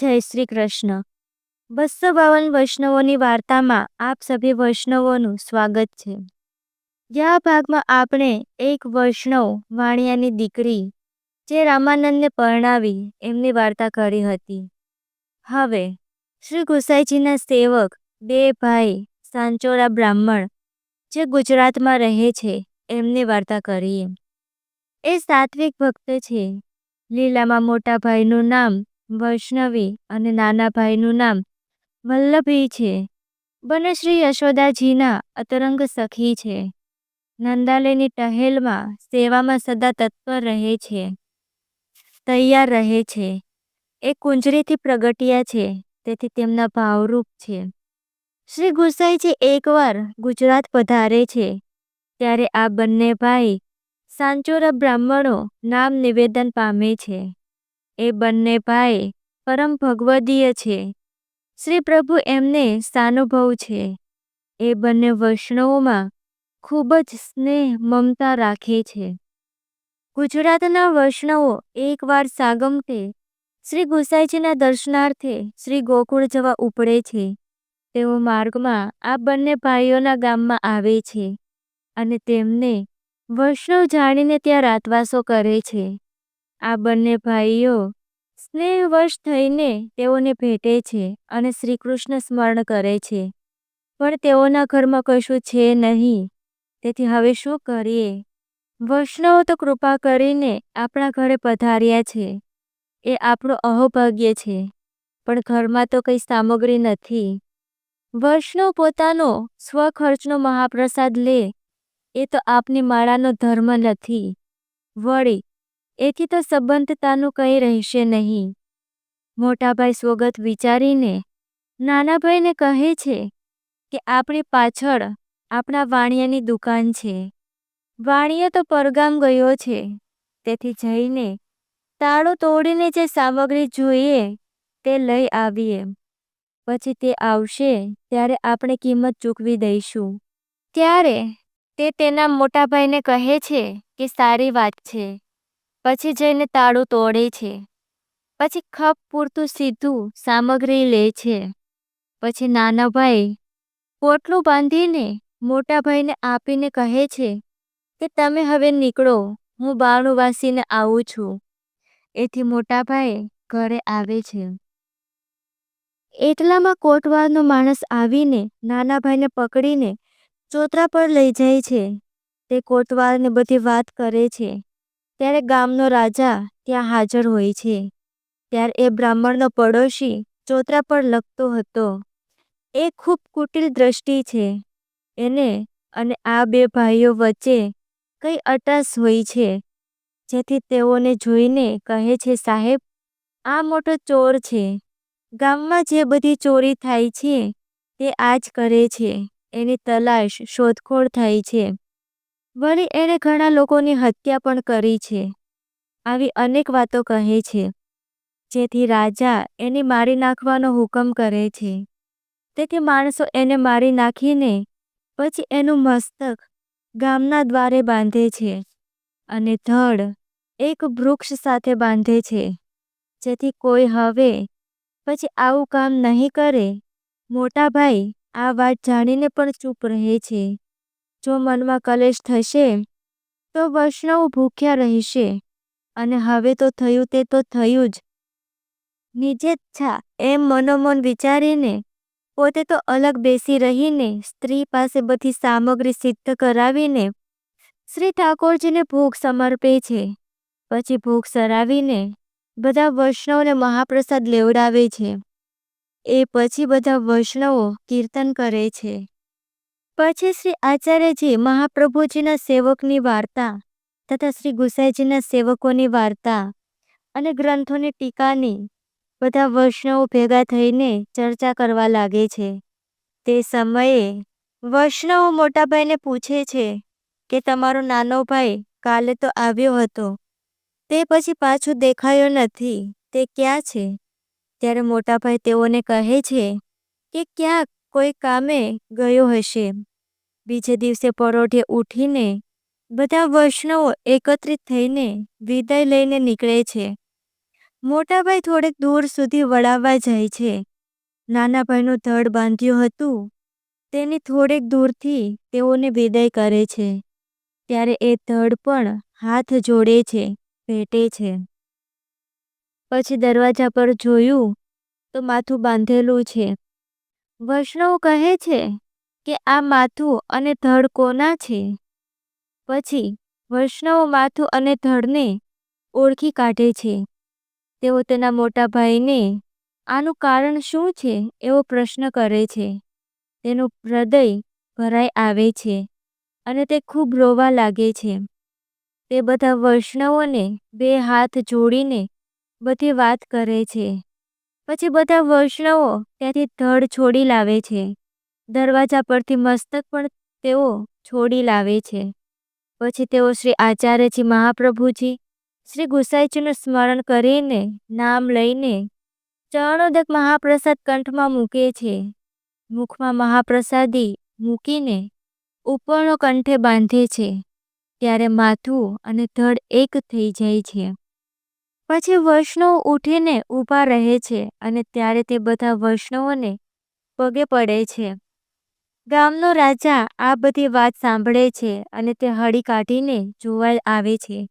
જય શ્રી કૃષ્ણ. બસો બાવન વૈષ્ણવોની વાર્તામાં આપ સભી વૈષ્ણવોનું સ્વાગત છે. આ ભાગમાં આપણે એક વૈષ્ણવ વાણિયાની દીકરી જે રામાનંદને પરણાવી એમની વાર્તા કરી હતી. હવે, શ્રી ગુસાઈજીના સેવક બે ભાઈ સાંચોરા બ્રાહ્મણ જે ગુજરાતમાં રહે છે, એમની વાર્તા કરીએ. એ સાત્વિક ભક્ત છે. લીલામાં મોટા ભાઈનું નામ વૈષ્ણવી અને નાના ભાઈનું નામ વલ્લભી છે. બંને શ્રી યશોદાજીના અતરંગ સખી છે. નંદાલયની ટહેલમાં સેવામાં સદા તત્પર રહે છે. તૈયાર રહે છે. એ કુંજરીથી પ્રગટ્યા છે. તેથી તેમના ભાવરૂપ છે. શ્રી ગુસાઈજી એકવાર ગુજરાત પધારે છે. ત્યારે આ બંને ભાઈ સાંચોરા બ્રાહ્મણો નામ નિવેદન પામે છે. એ બંને ભાઈ પરમ ભગવદીય છે. શ્રી પ્રભુ એમને સાનુભવ છે. એ બંને વૈષ્ણવોમાં ખૂબ જ સ્નેહ, મમતા રાખે છે. ગુજરાતના વૈષ્ણવો એકવાર સાગમતે શ્રી ગુસાઈજીના દર્શનાર્થે શ્રી ગોકુળ જવા ઉપડે છે. તેઓ માર્ગમાં આ બંને ભાઈઓના ગામમાં આવે છે અને તેમને વૈષ્ણવ જાણીને ત્યાં રાતવાસો કરે છે. આ બંને ભાઈઓ સ્નેહવશ થઈને તેઓને ભેટે છે અને શ્રી કૃષ્ણ સ્મરણ કરે છે. પણ તેઓના ઘરમાં કશું છે નહીં. તેથી હવે શું કરીએ? વૈષ્ણવો તો કૃપા કરીને આપણા ઘરે પધાર્યા છે. એ આપણું અહોભાગ્ય છે. પણ ઘરમાં તો કંઈ સામગ્રી નથી. વૈષ્ણવ પોતાનો સ્વખર્ચનો મહાપ્રસાદ લે. એ તો આપની માળાનો ધર્મ નથી. વળી એથી તો સંબંધતાનું કંઈ રહેશે નહીં. મોટાભાઈ સ્વગત વિચારીને નાના ભાઈને કહે છે કે આપણી પાછળ આપણા વાણિયાની દુકાન છે. વાણિયો તો પરગામ ગયો છે. તેથી જઈને, તાળું તોડીને જે સામગ્રી જોઈએ તે લઈ આવીએ. પછી તે આવશે ત્યારે આપણે કિંમત ચૂકવી દઈશું. ત્યારે તે તેના મોટાભાઈને કહે છે કે, સારી વાત છે. પછી જઈને તાળું તોડે છે. પછી ખપ પૂરતું સીધું સામગ્રી લે છે. પછી નાના ભાઈ પોટલું બાંધીને મોટા ભાઈને આપીને કહે છે કે તમે હવે નીકળો, હું બારણું વાસીને આવું છું. એથી મોટા ભાઈ ઘરે આવે છે. એટલામાં કોટવારનો માણસ આવીને નાના ભાઈને પકડીને ચોતરા પર લઈ જાય છે. તે કોટવારને બધી વાત કરે છે. ત્યારે ગામનો રાજા ત્યાં હાજર હોય છે. ત્યારે એ બ્રાહ્મણનો પડોશી ચોતરા પર લખતો હતો, એ ખૂબ કુટિલ દ્રષ્ટિ છે. એને અને આ બે ભાઈઓ વચ્ચે કઈ અટાસ હોય છે. જેથી તેઓને જોઈને કહે છે, સાહેબ, આ મોટો ચોર છે. ગામમાં જે બધી ચોરી થાય છે, તે આ જ કરે છે. એની તલાશ, શોધખોળ થાય છે. વળી એણે ઘણા લોકોની હત્યા પણ કરી છે. આવી અનેક વાતો કહે છે. જેથી રાજા એને મારી નાખવાનો હુકમ કરે છે. તેથી માણસો એને મારી નાખીને પછી એનું મસ્તક ગામના દ્વારે બાંધે છે અને ધડ એક વૃક્ષ સાથે બાંધે છે. જેથી કોઈ હવે પછી આવું કામ નહીં કરે. મોટા ભાઈ આ વાત જાણીને પણ ચૂપ રહે છે. જો મનમાં કલેશ થશે, તો વૈષ્ણવ ભૂખ્યા રહેશે. અને હવે તો થયું તે તો થયું જ. નિજેચ્છા એમ મનોમન વિચારીને, પોતે તો અલગ બેસી રહીને, સ્ત્રી પાસે બધી સામગ્રી સિદ્ધ કરાવીને, શ્રી ઠાકોરજીને ભોગ સમર્પે છે. પછી ભોગ સરાવીને, બધા વૈષ્ણવને મહાપ્રસાદ લેવડાવે છે. એ પછી બધા વૈષ્ણવો કીર્તન કરે છે. પછી શ્રી આચાર્યજી મહાપ્રભુજીના સેવકની વાર્તા તથા શ્રી ગુસાઈજીના સેવકોની વાર્તા અને ગ્રંથોની ટીકાની બધા વૈષ્ણવો ભેગા થઈને ચર્ચા કરવા લાગે છે. તે સમયે વૈષ્ણવો મોટાભાઈને પૂછે છે કે, તમારો નાનો ભાઈ કાલે તો આવ્યો હતો. તે પછી પાછું દેખાયો નથી. તે ક્યાં છે? ત્યારે મોટાભાઈ તેઓને કહે છે કે, ક્યાંક કોઈ કામે ગયો હશે. બીજે દિવસે પરોઢે ઉઠીને બધા વૈષ્ણવો એકત્રિત થઈને વિદાય લઈને નીકળે છે. મોટાભાઈ થોડેક દૂર સુધી વળાવવા જાય છે. નાના ભાઈનું ધડ બાંધ્યું હતું. તેની થોડેક દૂરથી તેઓને વિદાય કરે છે. ત્યારે એ ધડ પણ હાથ જોડે છે, ભેટે છે. પછી દરવાજા પર જોયું તો માથું બાંધેલું છે. વૈષ્ણવ કહે છે કે આ માથું અને ધડ કોના છે? પછી, વૈષ્ણવો માથું અને ધડને ઓળખી કાઢે છે. તેઓ તેના મોટા ભાઈને, આનું કારણ શું છે? એવો પ્રશ્ન કરે છે. તેનું હૃદય ભરાઈ આવે છે અને તે ખૂબ રોવા લાગે છે. તે બધા વૈષ્ણવોને બે હાથ જોડીને બધી વાત કરે છે. પછી બધા વૈષ્ણવો ત્યાંથી ધડ છોડી લાવે છે. દરવાજા પરથી મસ્તક પણ તેઓ છોડી લાવે છે. પછી તેઓ શ્રી આચાર્યજી મહાપ્રભુજી, શ્રી ગુસાઈજીનું સ્મરણ કરીને નામ લઈને ચરણોદક મહાપ્રસાદ કંઠમાં મૂકે છે. મુખમાં મહાપ્રસાદી મૂકીને ઉપરનો કંઠે બાંધે છે, ત્યારે માથું અને ધડ એક થઈ જાય છે. પછી વૈષ્ણવ ઉઠીને ઊભા રહે છે અને ત્યારે તે બધા વૈષ્ણવોને પગે પડે છે. ગામનો રાજા આ બધી વાત સાંભળે છે અને તે હળી કાઢીને જોવા આવે છે.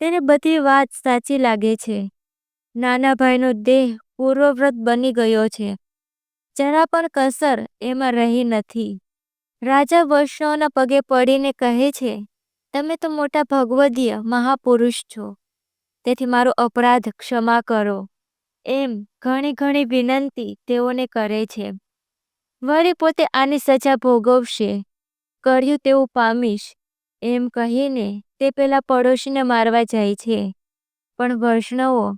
તેને બધી વાત સાચી લાગે છે. નાના ભાઈનો દેહ પૂર્વવ્રત બની ગયો છે. જરા પણ કસર એમાં રહી નથી. રાજા વૈષ્ણવના પગે પડીને કહે છે, તમે તો મોટા ભગવદીય મહાપુરુષ છો. તેથી મારો અપરાધ ક્ષમા કરો. એમ ઘણી ઘણી વિનંતી તેઓને કરે છે. વળી પોતે આની સજા ભોગવશે. કર્યું તેવું પામીશ. એમ કહીને તે પેલા પડોશીને મારવા જાય છે. પણ વૈષ્ણવો,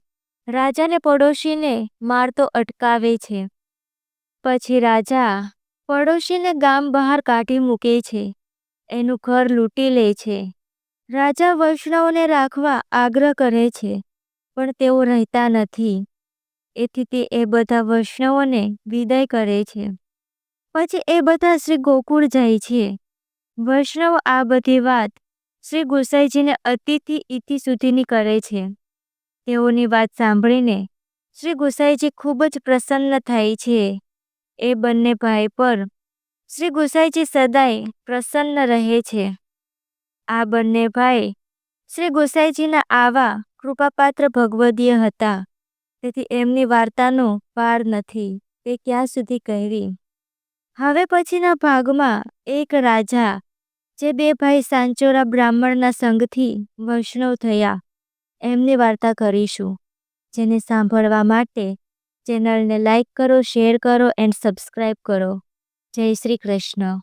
રાજાને પડોશીને મારતો અટકાવે છે. પછી રાજા પડોશીને ગામ બહાર કાઢી મૂકે છે. એનું ઘર લૂંટી લે છે. રાજા વૈષ્ણવને રાખવા આગ્રહ કરે છે. પણ તેઓ રહેતા નથી. એથી તે એ બધા વૈષ્ણવોને વિદાય કરે છે. પછી એ બધા શ્રી ગોકુળ જાય છે. વૈષ્ણવ આ બધી વાત શ્રી ગુસાઈજીને અતિથી ઇતિ સુધીની કરે છે. તેઓની વાત સાંભળીને શ્રી ગુસાઈજી ખૂબ જ પ્રસન્ન થાય છે. એ બંને ભાઈ પર શ્રી ગુસાઈજી સદાય પ્રસન્ન રહે છે. આ બંને ભાઈ શ્રી ગુસાઈજીના આવા કૃપાપાત્ર ભગવદીય હતા. તેથી એમની વાર્તાનો પાર નથી. તે ક્યાં સુધી કહેવી? હવે પછીના ભાગમાં એક રાજા, જે બે ભાઈ સાંચોરા બ્રાહ્મણના સંગથી વૈષ્ણવ થયા. એમની વાર્તા કરીશું. જેને સાંભળવા માટે ચેનલને લાઈક કરો, શેર કરો, એન્ડ સબસ્ક્રાઈબ કરો. જય શ્રી કૃષ્ણ.